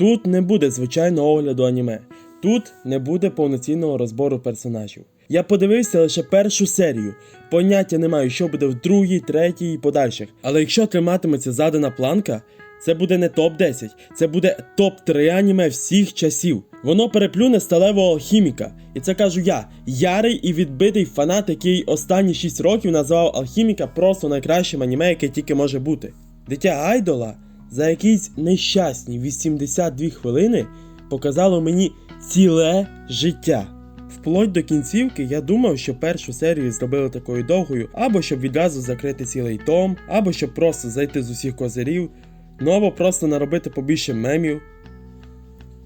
Тут не буде звичайного огляду аніме. Тут не буде повноцінного розбору персонажів. Я подивився лише першу серію. Поняття не маю, що буде в другій, третій і подальших. Але якщо триматиметься задана планка, це буде не топ-10, це буде топ-3 аніме всіх часів. Воно переплюне сталевого алхіміка. І це кажу я, ярий і відбитий фанат, який останні 6 років називав алхіміка просто найкращим аніме, яке тільки може бути. Дитя Айдола за якісь нещасні 82 хвилини показало мені ціле життя. Вплоть до кінцівки я думав, що першу серію зробили такою довгою, або щоб відразу закрити цілий том, або щоб просто зайти з усіх козирів, ну або просто наробити побільше мемів.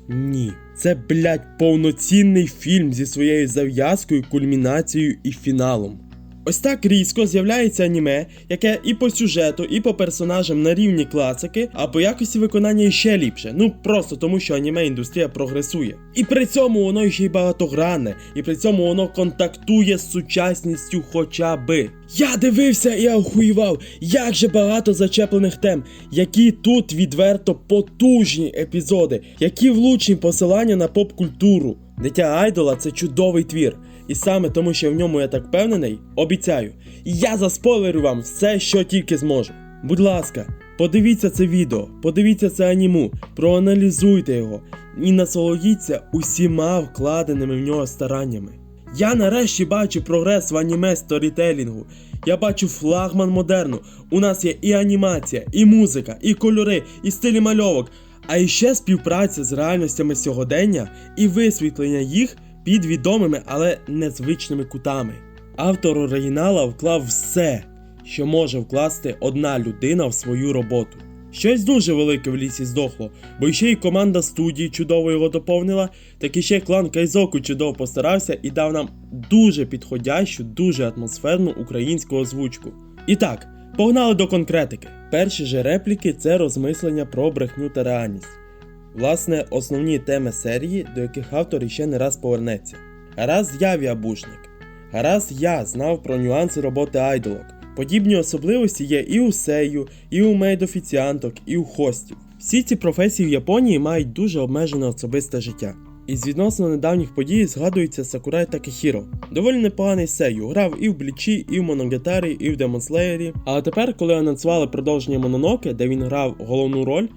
Ні, це, блядь, повноцінний фільм зі своєю зав'язкою, кульмінацією і фіналом. Ось так різко з'являється аніме, яке і по сюжету, і по персонажам на рівні класики, а по якості виконання ще ліпше. Ну просто тому, що аніме індустрія прогресує. І при цьому воно ще й багатогранне, і при цьому воно контактує з сучасністю хоча би. Я дивився і охуював, як же багато зачеплених тем, які тут відверто потужні епізоди, які влучні посилання на поп-культуру. Дитя Айдола це чудовий твір. І саме тому, що в ньому я так впевнений, обіцяю, я заспойлерю вам все, що тільки зможу. Будь ласка, подивіться це відео, подивіться це аніму, проаналізуйте його і насолодіться усіма вкладеними в нього стараннями. Я нарешті бачу прогрес в аніме сторітелінгу. Я бачу флагман модерну. У нас є і анімація, і музика, і кольори, і стилі мальовок, а іще співпраця з реальностями сьогодення і висвітлення їх під відомими, але незвичними кутами. Автор оригінала вклав все, що може вкласти одна людина в свою роботу. Щось дуже велике в лісі здохло, бо ще й команда студії чудово його доповнила, так і ще клан Кайзоку чудово постарався і дав нам дуже підходящу, дуже атмосферну українську озвучку. І так, погнали до конкретики. Перші же репліки це розмислення про брехню та реальність. Власне, основні теми серії, до яких автор іще не раз повернеться. Гаразд я віабушник. Гаразд я знав про нюанси роботи айдолок. Подібні особливості є і у сею, і у мейд-офіціанток, і у хостів. Всі ці професії в Японії мають дуже обмежене особисте життя. Із відносно недавніх подій згадується Сакурай Такехіро. Доволі непоганий сею, грав і в Блічі, і в Моногатарі, і в Slayer. Але тепер, коли анонсували продовження Мононоке, де він грав головну роль,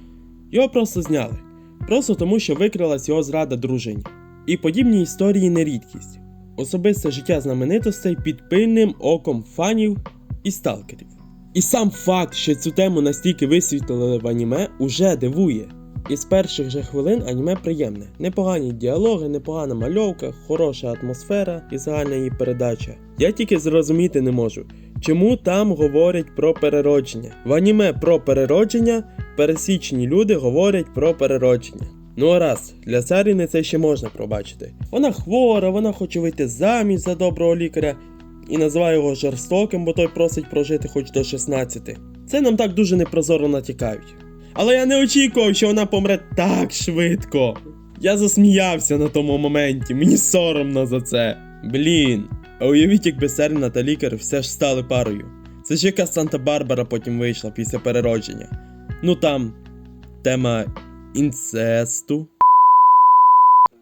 його просто зняли. Просто тому, що викрилась його зрада дружині. І подібні історії не рідкість. Особисте життя знаменитостей під пильним оком фанів і сталкерів. І сам факт, що цю тему настільки висвітлили в аніме, уже дивує. Із перших же хвилин аніме приємне. Непогані діалоги, непогана мальовка, хороша атмосфера і загальна її передача. Я тільки зрозуміти не можу, чому там говорять про переродження. В аніме про переродження пересічні люди говорять про переродження. Ну а раз, для Саріни це ще можна пробачити. Вона хвора, вона хоче вийти заміж за доброго лікаря і називає його жорстоким, бо той просить прожити хоч до 16. Це нам так дуже непрозоро натякають. Але я не очікував, що вона помре так швидко. Я засміявся на тому моменті, мені соромно за це. Блін. А уявіть, якби Серна та лікар все ж стали парою. Це ж яка Санта-Барбара потім вийшла після переродження. Ну там тема інцесту.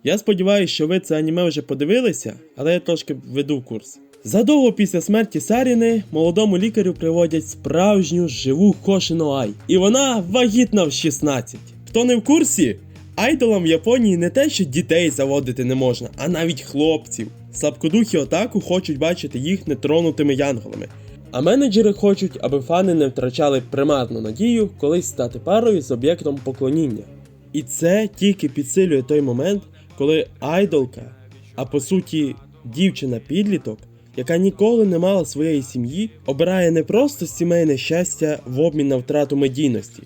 Я сподіваюся, що ви це аніме вже подивилися, але я трошки веду курс. Задовго після смерті Саріни молодому лікарю приводять справжню живу Хошину Ай. І вона вагітна в 16. Хто не в курсі? Айдолам в Японії не те, що дітей заводити не можна, а навіть хлопців. Слабкодухі отаку хочуть бачити їх нетронутими янголами. А менеджери хочуть, аби фани не втрачали примарну надію колись стати парою з об'єктом поклоніння. І це тільки підсилює той момент, коли айдолка, а по суті дівчина-підліток, яка ніколи не мала своєї сім'ї, обирає не просто сімейне щастя в обмін на втрату медійності.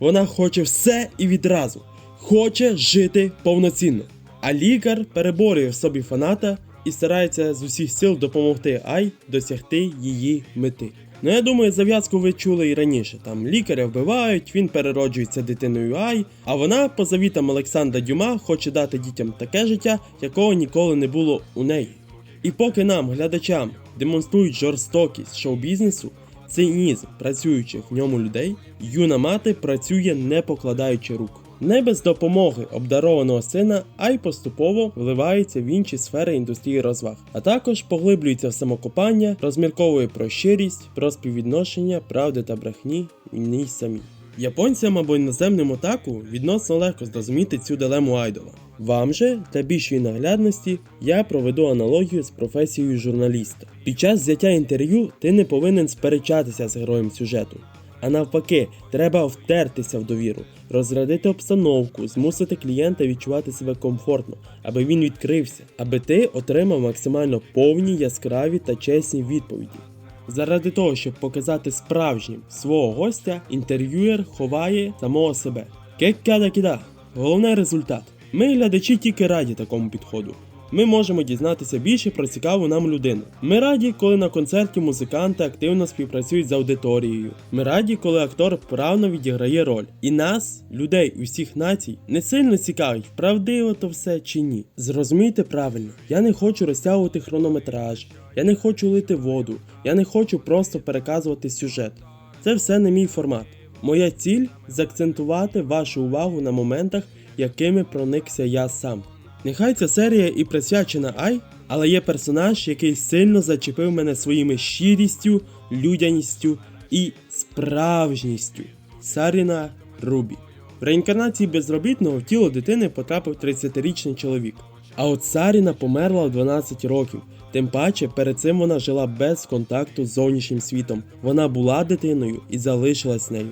Вона хоче все і відразу, хоче жити повноцінно. А лікар переборює в собі фаната і старається з усіх сил допомогти Ай досягти її мети. Ну я думаю, зав'язку ви чули і раніше. Там лікаря вбивають, він перероджується дитиною Ай, а вона, по завітам Олександра Дюма, хоче дати дітям таке життя, якого ніколи не було у неї. І поки нам, глядачам, демонструють жорстокість шоу-бізнесу, цинізм працюючих в ньому людей, юна мати працює не покладаючи рук. Не без допомоги обдарованого сина, а й поступово вливається в інші сфери індустрії розваг, а також поглиблюється в самокопання, розмірковує про щирість, про співвідношення правди та брехні в ній самій. Японцям або іноземним отаку відносно легко зрозуміти цю дилему айдола. Вам же, для більшої наглядності, я проведу аналогію з професією журналіста. Під час взяття інтерв'ю ти не повинен сперечатися з героєм сюжету. А навпаки, треба втертися в довіру, розрядити обстановку, змусити клієнта відчувати себе комфортно, аби він відкрився, аби ти отримав максимально повні, яскраві та чесні відповіді. Заради того, щоб показати справжнім свого гостя, інтерв'юєр ховає самого себе. Кеккада кіда. Головний результат. Ми, глядачі, тільки раді такому підходу. Ми можемо дізнатися більше про цікаву нам людину. Ми раді, коли на концерті музиканти активно співпрацюють з аудиторією. Ми раді, коли актор вправно відіграє роль. І нас, людей усіх націй, не сильно цікавить, правдиво то все чи ні. Зрозумійте правильно, я не хочу розтягувати хронометраж, я не хочу лити воду, я не хочу просто переказувати сюжет. Це все не мій формат. Моя ціль заакцентувати вашу увагу на моментах, якими проникся я сам. Нехай ця серія і присвячена Ай, але є персонаж, який сильно зачепив мене своїми щирістю, людяністю і справжністю. Саріна Рубі. В реінкарнації безробітного в тіло дитини потрапив 30-річний чоловік. А от Саріна померла в 12 років. Тим паче, перед цим вона жила без контакту з зовнішнім світом. Вона була дитиною і залишилась нею.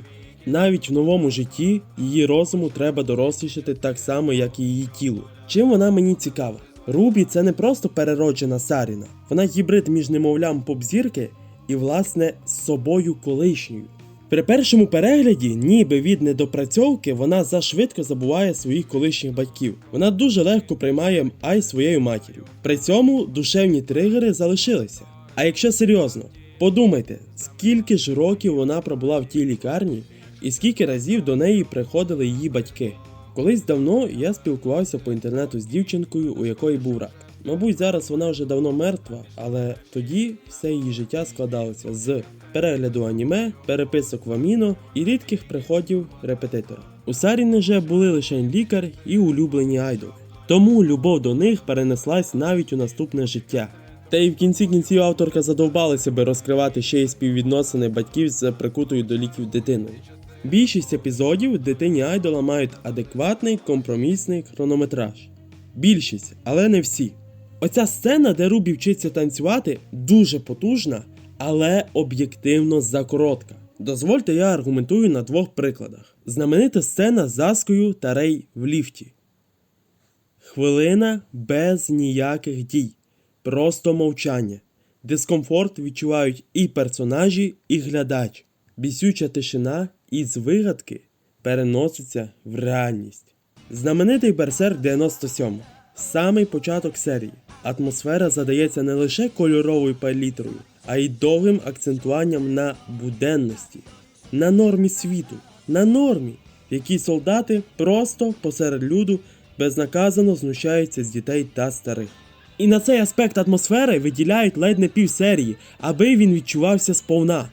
Навіть в новому житті її розуму треба дорослішати так само, як і її тілу. Чим вона мені цікава? Рубі це не просто перероджена Саріна, вона гібрид між немовлям поп-зірки і, власне, з собою колишньою. При першому перегляді, ніби від недопрацьовки, вона зашвидко забуває своїх колишніх батьків. Вона дуже легко приймає Ай своєю матір'ю. При цьому душевні тригери залишилися. А якщо серйозно, подумайте, скільки ж років вона пробула в тій лікарні і скільки разів до неї приходили її батьки. Колись давно я спілкувався по інтернету з дівчинкою, у якої був рак. Мабуть, зараз вона вже давно мертва, але тоді все її життя складалося з перегляду аніме, переписок в аміно і рідких приходів репетитора. У Саріни же були лише лікар і улюблені айдоли. Тому любов до них перенеслась навіть у наступне життя. Та й в кінці кінців авторка задовбалася би розкривати ще й співвідносини батьків з прикутою до ліків дитиною. Більшість епізодів дитині айдола мають адекватний компромісний хронометраж. Більшість, але не всі. Оця сцена, де Рубі вчиться танцювати, дуже потужна, але об'єктивно закоротка. Дозвольте, я аргументую на двох прикладах: знаменита сцена з Заскою та Рей в ліфті. Хвилина без ніяких дій, просто мовчання. Дискомфорт відчувають і персонажі, і глядач. Бісюча тишина із вигадки переноситься в реальність. Знаменитий Берсерк 97. Самий початок серії. Атмосфера задається не лише кольоровою палітрою, а й довгим акцентуванням на буденності, на нормі світу, на нормі, в якій солдати просто посеред люду безнаказано знущаються з дітей та старих. І на цей аспект атмосфери виділяють ледь не півсерії, аби він відчувався сповна.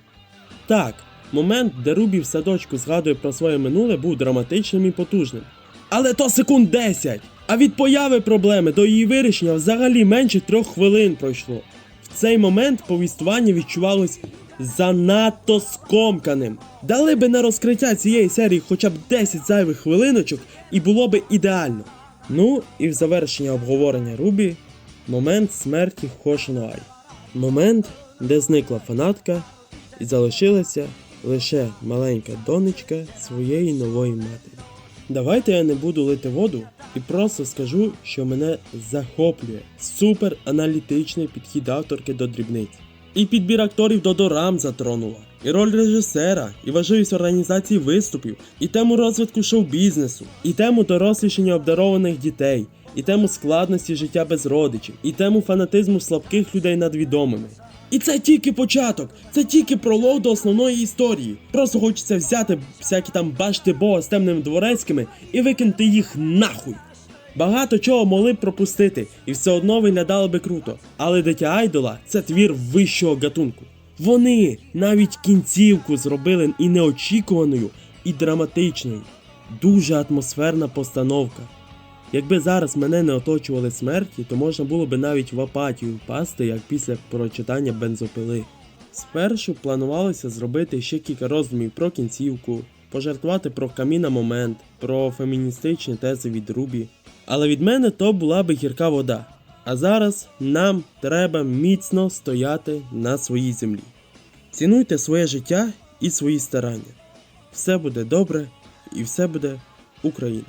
Так, момент, де Рубі в садочку згадує про своє минуле, був драматичним і потужним. Але то секунд 10! А від появи проблеми до її вирішення взагалі менше трьох хвилин пройшло. В цей момент повіствування відчувалось занадто скомканим. Дали би на розкриття цієї серії хоча б 10 зайвих хвилиночок, і було би ідеально. Ну і в завершення обговорення Рубі момент смерті Хошиноай. Момент, де зникла фанатка і залишилася лише маленька донечка своєї нової матері. Давайте я не буду лити воду і просто скажу, що мене захоплює супераналітичний підхід авторки до дрібниць. І підбір акторів до дорам затронула, і роль режисера, і важливість організації виступів, і тему розвитку шоу-бізнесу, і тему дорослішання обдарованих дітей, і тему складності життя без родичів, і тему фанатизму слабких людей над відомими. І це тільки початок, це тільки пролог до основної історії. Просто хочеться взяти всякі там башти Бога з темними дворецькими і викинути їх нахуй. Багато чого могли б пропустити, і все одно виглядало би круто. Але дитя Айдола це твір вищого гатунку. Вони навіть кінцівку зробили і неочікуваною, і драматичною. дуже атмосферна постановка. Якби зараз мене не оточували смерті, то можна було би навіть в апатію впасти, як після прочитання бензопили. Спершу планувалося зробити ще кілька роздумів про кінцівку, пожартувати про каміна момент, про феміністичні тези від Рубі. Але від мене то була би гірка вода. А зараз нам треба міцно стояти на своїй землі. Цінуйте своє життя і свої старання. Все буде добре і все буде Україна.